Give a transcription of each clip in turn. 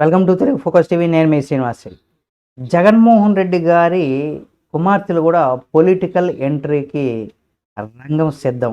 Welcome to Telugu focus TV. నేను మీ శ్రీనివాస్. జగన్మోహన్ రెడ్డి గారి కుమార్తెలు కూడా పొలిటికల్ ఎంట్రీకి రంగం సిద్ధం.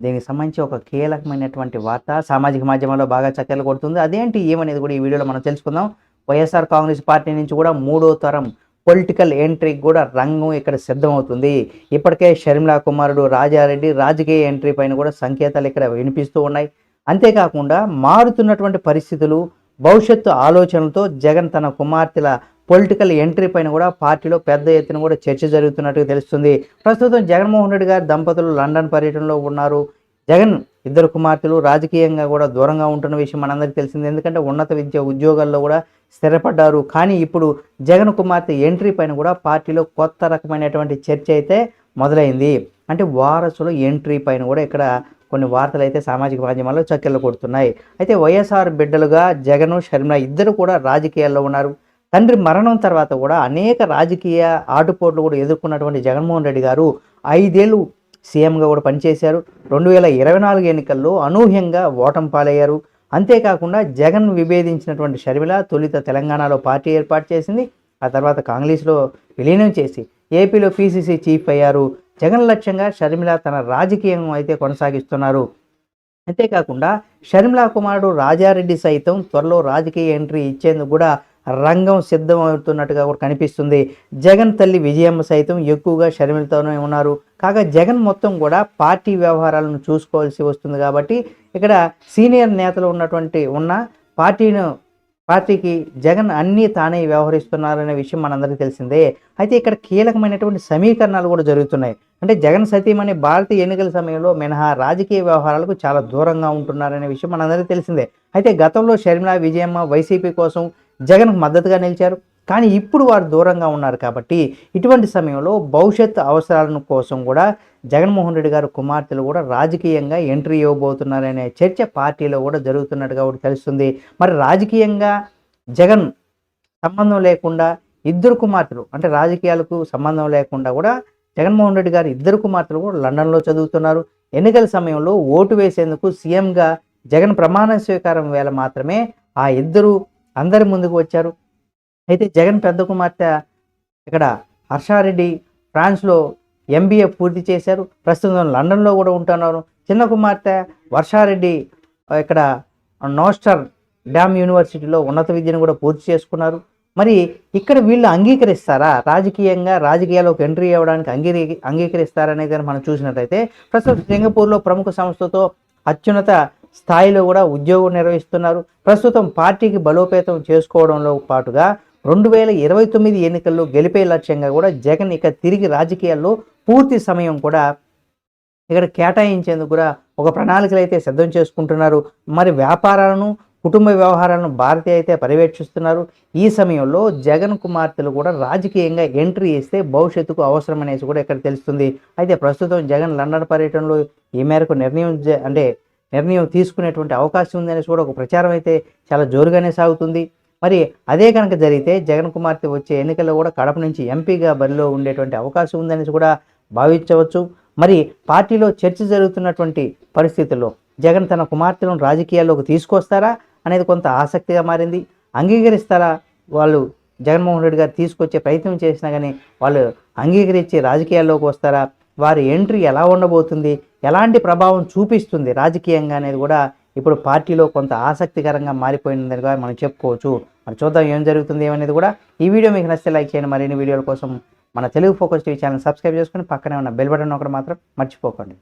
దీనికి సంబంధించి ఒక కీలకమైనటువంటి వార్త సామాజిక మాధ్యమాల్లో బాగా చక్కెలు కొడుతుంది. అదేంటి ఏమనేది కూడా ఈ వీడియోలో మనం తెలుసుకుందాం. వైఎస్ఆర్ కాంగ్రెస్ పార్టీ నుంచి కూడా మూడో తరం పొలిటికల్ ఎంట్రీకి కూడా రంగం ఇక్కడ సిద్ధమవుతుంది. ఇప్పటికే షర్మిలా కుమారుడు రాజారెడ్డి రాజకీయ ఎంట్రీ పైన కూడా సంకేతాలు ఇక్కడ వినిపిస్తూ ఉన్నాయి. అంతేకాకుండా మారుతున్నటువంటి పరిస్థితులు భవిష్యత్తు ఆలోచనలతో జగన్ తన కుమార్తెల పొలిటికల్ ఎంట్రీ పైన కూడా పార్టీలో పెద్ద ఎత్తున కూడా చర్చ జరుగుతున్నట్టుగా తెలుస్తుంది. ప్రస్తుతం జగన్మోహన్ రెడ్డి గారి దంపతులు లండన్ పర్యటనలో ఉన్నారు. జగన్ ఇద్దరు కుమార్తెలు రాజకీయంగా కూడా దూరంగా ఉంటున్న విషయం మనందరికీ తెలిసింది. ఎందుకంటే ఉన్నత విద్య ఉద్యోగాల్లో కూడా స్థిరపడ్డారు. కానీ ఇప్పుడు జగన్ కుమార్తె ఎంట్రీ పైన కూడా పార్టీలో కొత్త రకమైనటువంటి చర్చ అయితే మొదలైంది. అంటే వారసుల ఎంట్రీ పైన కూడా ఇక్కడ కొన్ని వార్తలు అయితే సామాజిక మాధ్యమాల్లో చక్కెర్లు కొడుతున్నాయి. అయితే వైఎస్ఆర్ బిడ్డలుగా జగన్ షర్మిల ఇద్దరు కూడా రాజకీయాల్లో ఉన్నారు. తండ్రి మరణం తర్వాత కూడా అనేక రాజకీయ ఆటుపోట్లు కూడా ఎదుర్కొన్నటువంటి జగన్మోహన్ రెడ్డి గారు ఐదేళ్ళు సీఎంగా కూడా పనిచేశారు. రెండు వేల ఇరవై నాలుగు ఎన్నికల్లో అనూహ్యంగా ఓటం పాలయ్యారు. అంతేకాకుండా జగన్ విభేదించినటువంటి షర్మిల తొలిత తెలంగాణలో పార్టీ ఏర్పాటు చేసింది. ఆ తర్వాత కాంగ్రెస్లో విలీనం చేసి ఏపీలో పీసీసీ చీఫ్ అయ్యారు. జగన్ లక్ష్యంగా షర్మిల తన రాజకీయం అయితే కొనసాగిస్తున్నారు. అంతేకాకుండా షర్మిల కుమారుడు రాజారెడ్డి సైతం త్వరలో రాజకీయ ఎంట్రీ ఇచ్చేందుకు కూడా రంగం సిద్ధమవుతున్నట్టుగా కూడా కనిపిస్తుంది. జగన్ తల్లి విజయమ్మ సైతం ఎక్కువగా షర్మిలతోనే ఉన్నారు. కాగా జగన్ మొత్తం కూడా పార్టీ వ్యవహారాలను చూసుకోవాల్సి వస్తుంది కాబట్టి ఇక్కడ సీనియర్ నేతలు ఉన్నటువంటి ఉన్న పార్టీను పార్టీకి జగన్ అన్నీ తానే వ్యవహరిస్తున్నారనే విషయం మనందరికీ తెలిసిందే. అయితే ఇక్కడ కీలకమైనటువంటి సమీకరణాలు కూడా జరుగుతున్నాయి. అంటే జగన్ సతీమణి భారతీయ ఎన్నికల సమయంలో మినహా రాజకీయ వ్యవహారాలకు చాలా దూరంగా ఉంటున్నారనే విషయం మనందరికీ తెలిసిందే. అయితే గతంలో షర్మిల విజయమ్మ వైసీపీ కోసం జగన్కు మద్దతుగా నిలిచారు. కానీ ఇప్పుడు వారు దూరంగా ఉన్నారు కాబట్టి ఇటువంటి సమయంలో భవిష్యత్ అవసరాలను కోసం కూడా జగన్మోహన్ రెడ్డి గారు కుమార్తెలు కూడా రాజకీయంగా ఎంట్రీ ఇవ్వబోతున్నారనే చర్చ పార్టీలో కూడా జరుగుతున్నట్టుగా కూడా తెలుస్తుంది. మరి రాజకీయంగా జగన్ సంబంధం లేకుండా ఇద్దరు కుమార్తెలు అంటే రాజకీయాలకు సంబంధం లేకుండా కూడా జగన్మోహన్ రెడ్డి గారు ఇద్దరు కుమార్తెలు కూడా లండన్లో చదువుతున్నారు. ఎన్నికల సమయంలో ఓటు వేసేందుకు సీఎంగా జగన్ ప్రమాణ స్వీకారం వేళ మాత్రమే ఆ ఇద్దరు అందరి ముందుకు వచ్చారు. అయితే జగన్ పెద్ద కుమార్తె ఇక్కడ హర్షారెడ్డి ఫ్రాన్స్లో ఎంబీఏ పూర్తి చేశారు. ప్రస్తుతం లండన్లో కూడా ఉంటున్నారు. చిన్న కుమార్తె వర్షారెడ్డి ఇక్కడ నోస్టర్ డ్యామ్ యూనివర్సిటీలో ఉన్నత విద్యను కూడా పూర్తి చేసుకున్నారు. మరి ఇక్కడ వీళ్ళు అంగీకరిస్తారా? రాజకీయంగా రాజకీయాల్లోకి ఎంట్రీ అవ్వడానికి అంగీకరి అంగీకరిస్తారనేది మనం చూసినట్లయితే ప్రస్తుతం సింగపూర్లో ప్రముఖ సంస్థతో అత్యున్నత స్థాయిలో కూడా ఉద్యోగం నిర్వహిస్తున్నారు. ప్రస్తుతం పార్టీకి బలోపేతం చేసుకోవడంలో పాటుగా రెండు వేల ఇరవై తొమ్మిది ఎన్నికల్లో గెలిపే లక్ష్యంగా కూడా జగన్ ఇక తిరిగి రాజకీయాల్లో పూర్తి సమయం కూడా ఇక్కడ కేటాయించేందుకు కూడా ఒక ప్రణాళికలు అయితే సిద్ధం చేసుకుంటున్నారు. మరి వ్యాపారాలను కుటుంబ వ్యవహారాలను భారతీయ అయితే పర్యవేక్షిస్తున్నారు. ఈ సమయంలో జగన్ కుమార్తెలు కూడా రాజకీయంగా ఎంట్రీ ఇస్తే భవిష్యత్తుకు అవసరం అనేసి కూడా ఇక్కడ తెలుస్తుంది. అయితే ప్రస్తుతం జగన్ లండన్ పర్యటనలో ఈ మేరకు నిర్ణయం అంటే నిర్ణయం తీసుకునేటువంటి అవకాశం ఉందనేసి కూడా ఒక ప్రచారం అయితే చాలా జోరుగానే సాగుతుంది. మరి అదే కనుక జరిగితే జగన్ కుమార్తె వచ్చే ఎన్నికల్లో కూడా కడప నుంచి ఎంపీగా బరిలో ఉండేటువంటి అవకాశం ఉందనేసి కూడా భావించవచ్చు. మరి పార్టీలో చర్చ జరుగుతున్నటువంటి పరిస్థితుల్లో జగన్ తన కుమార్తెలను రాజకీయాల్లోకి తీసుకొస్తారా అనేది కొంత ఆసక్తిగా మారింది. అంగీకరిస్తారా వాళ్ళు జగన్మోహన్ రెడ్డి గారు తీసుకొచ్చే ప్రయత్నం చేసినా కానీ వాళ్ళు అంగీకరించి రాజకీయాల్లోకి వస్తారా? వారి ఎంట్రీ ఎలా ఉండబోతుంది? ఎలాంటి ప్రభావం చూపిస్తుంది రాజకీయంగా అనేది కూడా ఇప్పుడు పార్టీలో కొంత ఆసక్తికరంగా మారిపోయిందని కూడా మనం చెప్పుకోవచ్చు. మరి చూద్దాం ఏం జరుగుతుంది ఏమనేది కూడా. ఈ వీడియో మీకు నచ్చితే లైక్ చేయండి. మరిన్ని వీడియోల కోసం మన Telugu focus TV channel subscribe చేసుకొని పక్కనే ఉన్న బెల్ బటన్ ఒకటి మాత్రం మర్చిపోకండి.